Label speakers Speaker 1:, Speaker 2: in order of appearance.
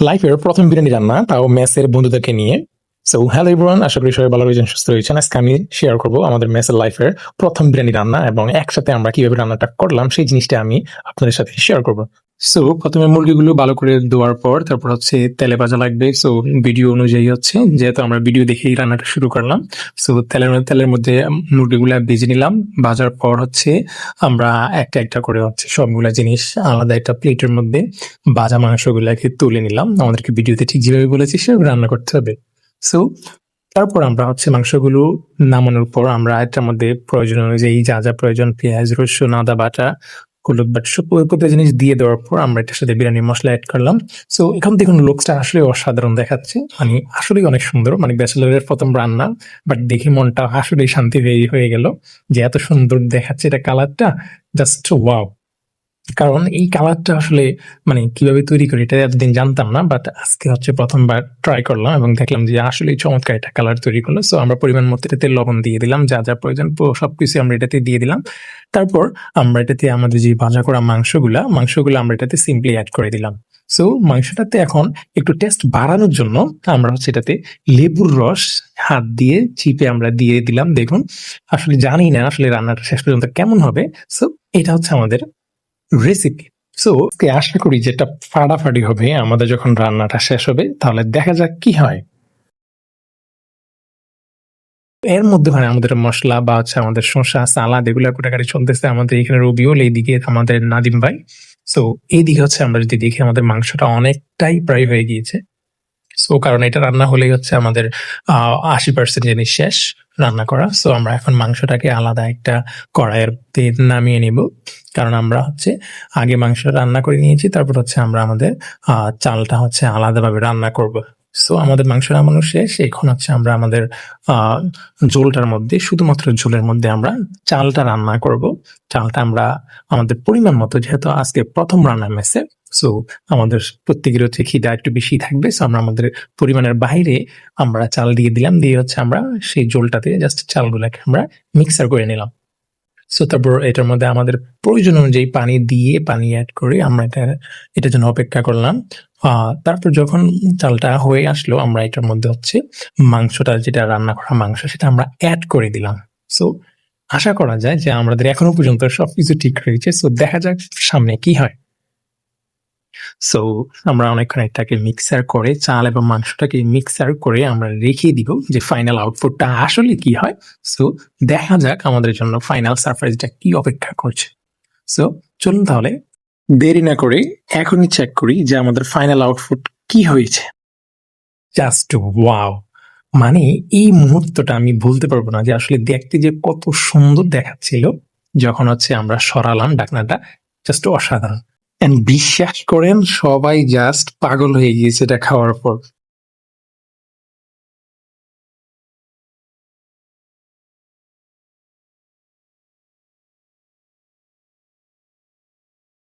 Speaker 1: লাইফের প্রথম বিরিয়ানি রান্না তাও মেসের বন্ধুদেরকে নিয়ে। সো হ্যালো এভরিওয়ান আশা করি সবাই ভালো রয়েছেন সুস্থ রয়েছেন। আজকে আমি শেয়ার করব আমাদের মেসের লাইফের প্রথম বিরিয়ানি রান্না এবং একসাথে আমরা কীভাবে রান্নাটা করলাম, সেই জিনিসটা আমি আপনাদের সাথে শেয়ার করব। সো প্রথমে মুরগিগুলো ভালো করে ধোয়ার পর তারপর হচ্ছে তেলে ভাজা লাগবে। সো ভিডিও অনুযায়ী হচ্ছে, যেহেতু আমরা ভিডিও দেখেই রান্নাটা শুরু করলাম। সো তেলের তেলের মধ্যে মুরগিগুলো ভেজে নিলাম। ভাজার পর হচ্ছে আমরা একটা একটা করে হচ্ছে সবগুলা জিনিস আলাদা একটা প্লেটের মধ্যে ভাজা মাংসগুলাকে তুলে নিলাম। আমাদেরকে ভিডিওতে ঠিক যেভাবে বলেছি, সেভাবে রান্না করতে হবে। সো তারপর আমরা হচ্ছে মাংসগুলো নামানোর পর আমরা এটার মধ্যে প্রয়োজন অনুযায়ী যা যা প্রয়োজন, পেঁয়াজ, রসুন, আদা, বাটা, হলুদ, বাটা সব প্রত্যেকটা জিনিস দিয়ে দেওয়ার পর আমরা এটার সাথে বিরিয়ানি মশলা অ্যাড করলাম। সো এখান থেকে লুকসটা আসলে অসাধারণ দেখাচ্ছে। মানে আসলেই অনেক সুন্দর। মানে ব্যাচেলারের প্রথম রান্না বাট দেখি মনটা আসলেই শান্তি হয়ে হয়ে গেল যে এত সুন্দর দেখাচ্ছে এটা কালারটা জাস্ট ওয়াও কারণ এই কালারটা আসলে মানে কীভাবে তৈরি করি এটা এতদিন জানতাম না বাট আজকে হচ্ছে প্রথমবার ট্রাই করলাম এবং দেখলাম যে আসলে চমৎকার একটা কালার তৈরি করল। সো আমরা পরিমাণ মতো এটাতে লবণ দিয়ে দিলাম, যা যা প্রয়োজন প- সবকিছু আমরা এটাতে দিয়ে দিলাম। তারপর আমরা এটাতে আমাদের যে ভাজা করা মাংসগুলা, মাংসগুলো আমরা এটাতে সিম্পলি অ্যাড করে দিলাম। সো মাংসটাতে এখন একটু টেস্ট বাড়ানোর জন্য আমরা হচ্ছে এটাতে লেবুর রস হাত দিয়ে চিপে আমরা দিয়ে দিলাম। দেখুন, আসলে জানি না আসলে রান্নাটা শেষ পর্যন্ত কেমন হবে। সো এটা হচ্ছে আমাদের রেসিপি সো আশা করি যেটা ফাটাফাটি হবে, আমাদের যখন রান্নাটা শেষ হবে, তাহলে দেখা যাক কি হয়। এর মধ্যে মানে আমাদের মশলা বা হচ্ছে আমাদের শসা, সালাদ এগুলো কোটাকাটি চলতেছে। আমাদের এখানে রবিউল, এইদিকে আমাদের নাদিম ভাই। সো এইদিকে হচ্ছে আমরা যদি দেখি আমাদের মাংসটা অনেকটাই প্রায় হয়ে গিয়েছে। সো কারণ এটা রান্না হলেই হচ্ছে আমাদের আশি পার্সেন্ট জিনিস শেষ। রান্না করা। সো আমরা এখন মাংসটাকে আলাদা একটা কড়াইয়ের তেল নামিয়ে নিব। কারণ আমরা হচ্ছে আগে মাংস রান্না করে নিয়েছি, তারপর হচ্ছে আমরা আমাদের চালটা হচ্ছে আলাদাভাবে রান্না করব। সো আমাদের মাংস নামানো শেষ। এখন হচ্ছে আমরা আমাদের ঝোলটার মধ্যে, শুধুমাত্র ঝোলের মধ্যে আমরা চালটা রান্না করব। চালটা আমরা আমাদের পরিমাণ মতো, যেহেতু আজকে প্রথম রান্না মেসে সো আমাদের প্রত্যেকের হচ্ছে খিদা একটু বেশি থাকবে। সো আমরা আমাদের পরিমাণের বাইরে আমরা চাল দিয়ে দিলাম। দিয়ে হচ্ছে আমরা সেই ঝোলটাতে জাস্ট চালগুলোকে আমরা মিক্সার করে নিলাম। সো তারপর এটার মধ্যে আমাদের প্রয়োজন অনুযায়ী পানি দিয়ে পানি অ্যাড করে আমরা এটা, এটার জন্য অপেক্ষা করলাম। তারপর যখন চালটা হয়ে আসলো, আমরা এটার মধ্যে হচ্ছে মাংসটা, যেটা রান্না করা মাংস, সেটা আমরা অ্যাড করে দিলাম। সো আশা করা যায় যে আমাদের এখনও পর্যন্ত সবকিছু ঠিক রয়েছে সো দেখা যাক সামনে কি হয়। সো আমরা অনেকক্ষণ এটাকে মিক্সার করে চাল এবং মাংসটাকে মিক্সার করে আমরা রেখে দিব যে ফাইনাল আউটপুটটা আসলে কি হয়। সো দেখা যাক আমাদের জন্য ফাইনাল সারপ্রাইজটা কি অপেক্ষা করছে। সো চলুন তাহলে দেরি না করে এখনই চেক করি যে আমাদের ফাইনাল আউটপুট কি হয়েছে। জাস্ট ওয়াও মানে এই মুহূর্তটা আমি বলতে পারব না যে আসলে দেখতে যে কত সুন্দর দেখাচ্ছিল। যখন হচ্ছে আমরা সরালাম ডাকনাটা জাস্ট অসাধারণ। এন্ড বিশ্বাস করেন সবাই জাস্ট পাগল হয়ে গিয়েছে এটা খাওয়ার পর।